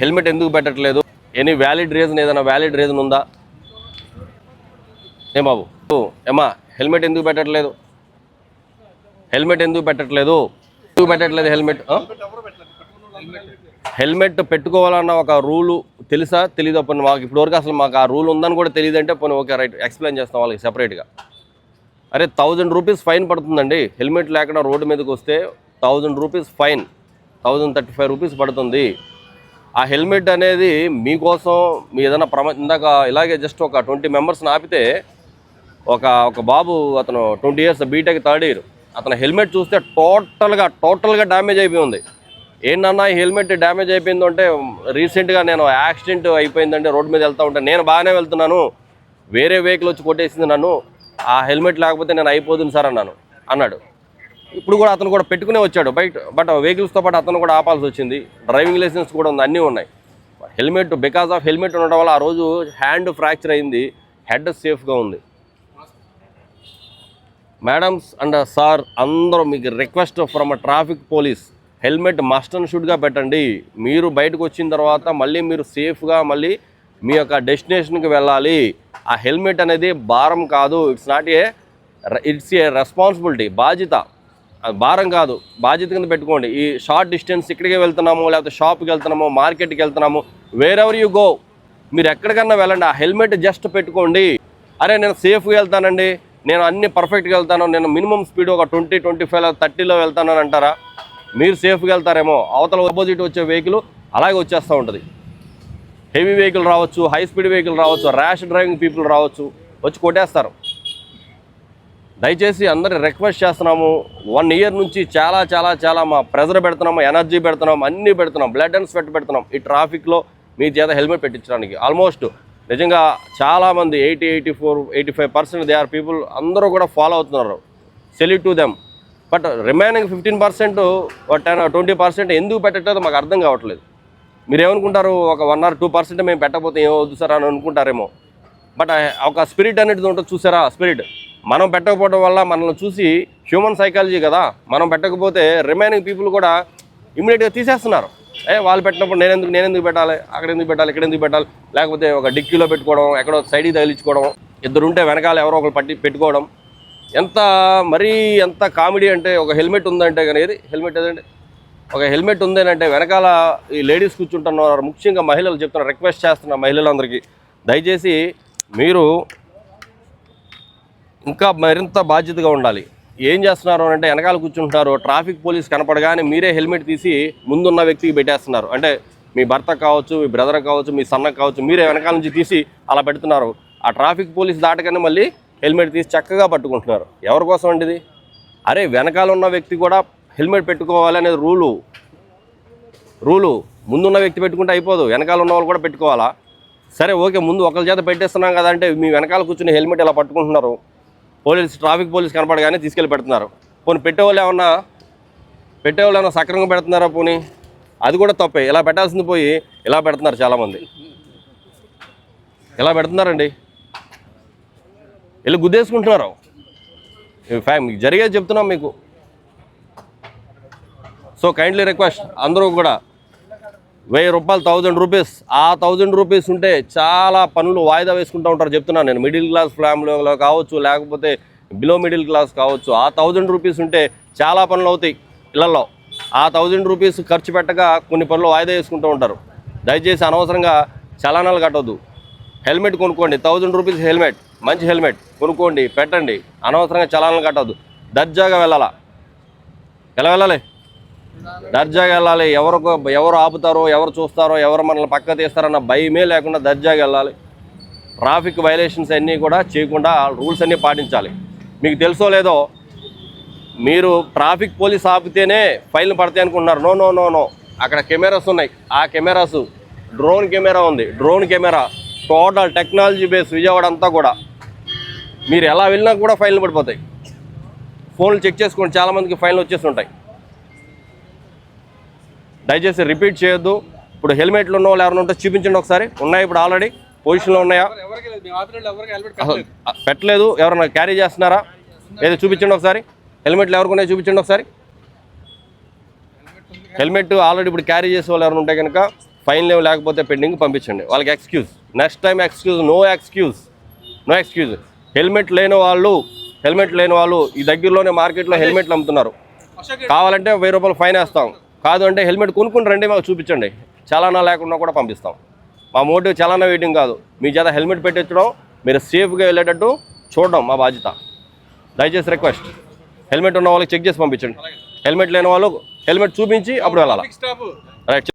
Helmet ఎందుకు పెట్టట్లేదు? Any valid reason ఏదైనా వ్యాలిడ్ రీజన్ ఉందా? ఏం బాబు? ఏమా హెల్మెట్ ఎందుకు పెట్టట్లేదు? హెల్మెట్ ఎందుకు పెట్టట్లేదు? ఎందుకు పెట్టట్లేదు హెల్మెట్? హెల్మెట్ పెట్టుకోవాలన్న ఒక రూలు తెలుసా? తెలీదు? అప్పుడు మాకు ఇప్పటివరకు అసలు మాకు ఆ రూల్ ఉందని కూడా తెలియదు అంటే పోనీ ఓకే రైట్ ఎక్స్ప్లెయిన్ చేస్తాం వాళ్ళకి సెపరేట్గా అరే థౌజండ్ రూపీస్ ఫైన్ పడుతుందండి. హెల్మెట్ లేకుండా రోడ్డు మీదకి వస్తే thousand rupees fine thousand thirty five rupees పడుతుంది. ఆ హెల్మెట్ అనేది మీకోసం మీ ఏదైనా ప్రమ ఇందాక ఇలాగే జస్ట్ ఒక ట్వంటీ మెంబర్స్ని ఆపితే ఒక ఒక బాబు అతను twenty years BTech third year అతను హెల్మెట్ చూస్తే టోటల్గా టోటల్గా డ్యామేజ్ అయిపోయి ఉంది. ఏంటన్నా ఈ హెల్మెట్ డ్యామేజ్ అయిపోయింది అంటే రీసెంట్గా నేను యాక్సిడెంట్ అయిపోయిందంటే రోడ్డు మీద వెళ్తా ఉంటే నేను బాగానే వెళ్తున్నాను. వేరే వెహికల్ వచ్చి కొట్టేసింది నన్ను. ఆ హెల్మెట్ లేకపోతే నేను అయిపోతుంది సార్ అన్నాను. అన్నాడు. ఇప్పుడు కూడా అతను కూడా పెట్టుకునే వచ్చాడు. బయట బట్ వెహికల్స్తో పాటు అతను కూడా ఆపాల్సి వచ్చింది. డ్రైవింగ్ లైసెన్స్ కూడా ఉంది అన్నీ ఉన్నాయి. హెల్మెట్ బికాస్ ఆఫ్ హెల్మెట్ ఉండడం వల్ల ఆ రోజు హ్యాండ్ ఫ్రాక్చర్ అయింది. హెడ్ సేఫ్గా ఉంది. మేడమ్స్ అండ్ సార్ అందరూ మీకు request from traffic police helmet must and షుడ్గా పెట్టండి. మీరు బయటకు వచ్చిన తర్వాత మళ్ళీ మీరు సేఫ్గా మళ్ళీ మీ యొక్క డెస్టినేషన్కి వెళ్ళాలి. ఆ హెల్మెట్ అనేది భారం కాదు. It's not a it's a responsibility బాధ్యత. భారం కాదు. బాధ్యత కింద పెట్టుకోండి. ఈ షార్ట్ డిస్టెన్స్ ఇక్కడికి వెళ్తున్నాము లేకపోతే షాప్కి వెళ్తున్నాము మార్కెట్కి వెళ్తున్నాము వేరెవర్ యూ గో మీరు ఎక్కడికన్నా వెళ్ళండి. ఆ హెల్మెట్ జస్ట్ పెట్టుకోండి. అరే నేను సేఫ్గా వెళ్తానండి. నేను అన్ని పర్ఫెక్ట్గా వెళ్తాను. నేను మినిమం స్పీడ్ ఒక ట్వంటీ ట్వంటీ ఫైవ్ థర్టీలో వెళ్తాను అని అంటారా? మీరు సేఫ్గా వెళ్తారేమో. అవతల ఆపోజిట్ వచ్చే వెహికల్ అలాగే వచ్చేస్తూ ఉంటుంది. హెవీ వెహికల్ రావచ్చు హై స్పీడ్ వెహికల్ రావచ్చు ర్యాష్ డ్రైవింగ్ పీపుల్ రావచ్చు. వచ్చి కొట్టేస్తారు. దయచేసి అందరి రిక్వెస్ట్ చేస్తున్నాము. వన్ ఇయర్ నుంచి చాలా చాలా చాలా మా ప్రెజర్ పెడుతున్నాము ఎనర్జీ పెడుతున్నాం అన్నీ పెడుతున్నాం బ్లడ్ అండ్ స్వెట్ పెడుతున్నాం ఈ ట్రాఫిక్లో మీ చేత హెల్మెట్ పెట్టించడానికి. ఆల్మోస్ట్ నిజంగా చాలామంది eighty eighty four eighty five percent they are people అందరూ కూడా ఫాలో అవుతున్నారు. Salute to them but remaining fifteen percent ten twenty percent ఎందుకు పెట్టట్లేదు మాకు అర్థం కావట్లేదు. మీరు ఏమనుకుంటారు ఒక వన్ ఆర్ టూ పర్సెంట్ మేము పెట్టకపోతే ఏమవుద్దు సార్ అని అనుకుంటారేమో. బట్ uh, ఒక స్పిరిట్ అనేది ఉంటుంది చూసారా స్పిరిట్ మనం పెట్టకపోవడం వల్ల మనల్ని చూసి హ్యూమన్ సైకాలజీ కదా మనం పెట్టకపోతే రిమైనింగ్ పీపుల్ కూడా ఇమీడియట్గా తీసేస్తున్నారు. ఏ వాళ్ళు పెట్టినప్పుడు నేను ఎందుకు నేను ఎందుకు పెట్టాలి అక్కడ ఎందుకు పెట్టాలి ఇక్కడ ఎందుకు పెట్టాలి లేకపోతే ఒక డిక్కీలో పెట్టుకోవడం ఎక్కడో సైడ్కి తగిలించుకోవడం ఇద్దరు ఉంటే వెనకాల ఎవరో ఒకరు పట్టి పెట్టుకోవడం. ఎంత మరీ ఎంత కామెడీ అంటే ఒక హెల్మెట్ ఉందంటే కానీ ఏది? హెల్మెట్ ఏదంటే ఒక హెల్మెట్ ఉందేనంటే వెనకాల ఈ లేడీస్ కూర్చుంటున్నారు ముఖ్యంగా మహిళలు చెప్తున్నారు రిక్వెస్ట్ చేస్తున్న మహిళలందరికీ దయచేసి మీరు ఇంకా మరింత బాధ్యతగా ఉండాలి. ఏం చేస్తున్నారు అంటే వెనకాల కూర్చుంటున్నారు. ట్రాఫిక్ పోలీస్ కనపడగానే మీరే హెల్మెట్ తీసి ముందున్న వ్యక్తికి పెట్టేస్తున్నారు. అంటే మీ భర్త కావచ్చు మీ బ్రదర్ కావచ్చు మీ సన్న కావచ్చు మీరే వెనకాల నుంచి తీసి అలా పెడుతున్నారు. ఆ ట్రాఫిక్ పోలీస్ దాటగానే మళ్ళీ హెల్మెట్ తీసి చక్కగా పట్టుకుంటున్నారు. ఎవరి కోసం అండి ఇది? అరే వెనకాల ఉన్న వ్యక్తి కూడా హెల్మెట్ పెట్టుకోవాలి అనేది రూలు. రూలు. ముందున్న వ్యక్తి పెట్టుకుంటే అయిపోదు. వెనకాల ఉన్న వాళ్ళు కూడా పెట్టుకోవాలా? సరే ఓకే ముందు ఒకరి చేత పెట్టేస్తున్నాం కదా అంటే మీ వెనకాల కూర్చుని హెల్మెట్ ఇలా పట్టుకుంటున్నారు. పోలీస్ ట్రాఫిక్ పోలీస్ కనపడగానే తీసుకెళ్ళి పెడుతున్నారు. పోనీ పెట్టేవాళ్ళు ఏమన్నా పెట్టేవాళ్ళు ఏమన్నా సక్రమంగా పెడుతున్నారా పోనీ? అది కూడా తప్పే. ఇలా పెట్టాల్సింది పోయి ఇలా పెడుతున్నారు చాలామంది. ఇలా పెడుతున్నారండి. వెళ్ళి గుద్దేసుకుంటున్నారు. ఫ్యా మీకు జరిగేది చెప్తున్నాం మీకు. సో కైండ్లీ రిక్వెస్ట్ అందరూ కూడా వెయ్యి రూపాయలు థౌజండ్ రూపీస్ ఆ థౌజండ్ రూపీస్ ఉంటే చాలా పనులు వాయిదా వేసుకుంటూ ఉంటారు చెప్తున్నాను నేను. మిడిల్ క్లాస్ ఫ్యామిలీలో కావచ్చు లేకపోతే బిలో మిడిల్ క్లాస్ కావచ్చు ఆ థౌజండ్ రూపీస్ ఉంటే చాలా పనులు అవుతాయి ఇళ్ళలో. ఆ థౌజండ్ రూపీస్ ఖర్చు పెట్టగా కొన్ని పనులు వాయిదా వేసుకుంటూ ఉంటారు. దయచేసి అనవసరంగా చలానాలు కట్టొద్దు. హెల్మెట్ కొనుక్కోండి. థౌజండ్ రూపీస్ హెల్మెట్ మంచి హెల్మెట్ కొనుక్కోండి పెట్టండి. అనవసరంగా చలానాలు కట్టొద్దు. దర్జాగా వెళ్ళాలా? ఎలా వెళ్ళాలి? దర్జాగా వెళ్ళాలి. ఎవరు ఎవరు ఆపుతారో ఎవరు చూస్తారో ఎవరు మనల్ని పక్క తీస్తారన్న భయమే లేకుండా దర్జాగా వెళ్ళాలి. ట్రాఫిక్ వైలేషన్స్ అన్నీ కూడా చేయకుండా రూల్స్ అన్నీ పాటించాలి. మీకు తెలుసో లేదో మీరు ట్రాఫిక్ పోలీస్ ఆపితేనే ఫైల్ పడతాయి అనుకుంటున్నారు. No no no no. అక్కడ కెమెరాస్ ఉన్నాయి. ఆ కెమెరాస్ డ్రోన్ కెమెరా ఉంది. Drone camera total technology base Vijayawada అంతా కూడా. మీరు ఎలా వెళ్ళినా కూడా ఫైన్లు పడిపోతాయి. ఫోన్లు చెక్ చేసుకోండి. చాలామందికి ఫైన్లు వచ్చేస్తుంటాయి. దయచేసి రిపీట్ చేయొద్దు. ఇప్పుడు హెల్మెట్లు ఉన్న వాళ్ళు ఎవరైనా ఉంటే చూపించండి ఒకసారి. ఉన్నాయి ఇప్పుడు ఆల్రెడీ. పొజిషన్లో ఉన్నాయా? పెట్టలేదు. ఎవరైనా క్యారీ చేస్తున్నారా? ఏదో చూపించండి ఒకసారి. హెల్మెట్లు ఎవరికి ఉన్నాయి చూపించండి ఒకసారి. హెల్మెట్ ఆల్రెడీ ఇప్పుడు క్యారీ చేసే వాళ్ళు ఎవరైనా ఉంటే కనుక ఫైన్ లేవు లేకపోతే పెండింగ్ పంపించండి. వాళ్ళకి excuse. Next time excuse. No excuse. No excuse. Helmet లేని వాళ్ళు హెల్మెట్ లేని వాళ్ళు ఈ దగ్గరలోనే మార్కెట్లో హెల్మెట్లు అమ్ముతున్నారు. కావాలంటే వెయ్యి రూపాయలు ఫైన్ వేస్తాం. కాదు అంటే హెల్మెట్ కొనుక్కుని రండి మాకు చూపించండి. చలానా లేకుండా కూడా పంపిస్తాం. మా మోటివ్ చలానా వెయిటింగ్ కాదు. మీ చేత హెల్మెట్ పెట్టించడం మీరు సేఫ్గా వెళ్ళేటట్టు చూడడం మా బాధ్యత. దయచేసి రిక్వెస్ట్. హెల్మెట్ ఉన్న వాళ్ళకి చెక్ చేసి పంపించండి. హెల్మెట్ లేని వాళ్ళు హెల్మెట్ చూపించి అప్పుడు వెళ్ళాలి? రైట్